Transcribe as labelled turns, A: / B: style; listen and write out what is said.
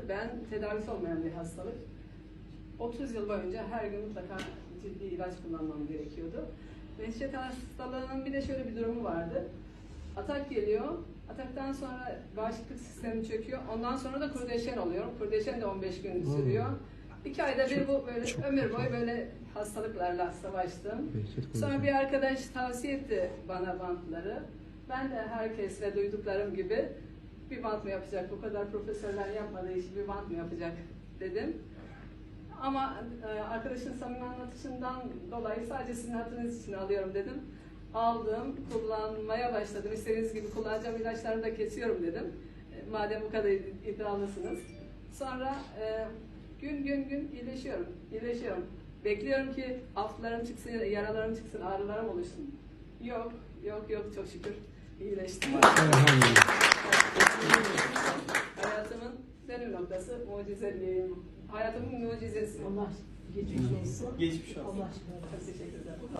A: tıbben tedavisi olmayan bir hastalık. 30 yıl boyunca her gün mutlaka ciddi ilaç kullanmam gerekiyordu. Vehşet hastalığının bir de şöyle bir durumu vardı. Atak geliyor. Ataktan sonra bağışıklık sistemi çöküyor. Ondan sonra da kurdeşen oluyor. Kurdeşen de 15 gün
B: Hmm.
A: sürüyor. İki ayda bir bu böyle
B: çok
A: ömür boyu böyle hastalıklarla savaştım. Sonra bir arkadaş tavsiye etti bana bantları. Ben de herkesle duyduklarım gibi bir bant mı yapacak, bu kadar profesörler yapmadığı işi bir bant mı yapacak dedim. Ama e, arkadaşın samimi anlatışından dolayı sadece sizin hatırınız için alıyorum dedim. Aldım, kullanmaya başladım. İstediğiniz gibi kullanacağım ilaçlarını da kesiyorum dedim. E, madem bu kadar iddialısınız. Sonra e, gün gün gün iyileşiyorum, iyileşiyorum. Bekliyorum ki aftlarım çıksın, yaralarım çıksın, ağrılarım oluşsun. Yok, yok, yok çok şükür iyileştim.
B: Elhamdülillah.
A: Hayatımın dönüm noktası mucizeliğim. Hayatımın mucizesi.
C: Allah geçmiş olsun.
D: Geçmiş olsun.
C: Allah aşkına.
A: Çok teşekkür ederim.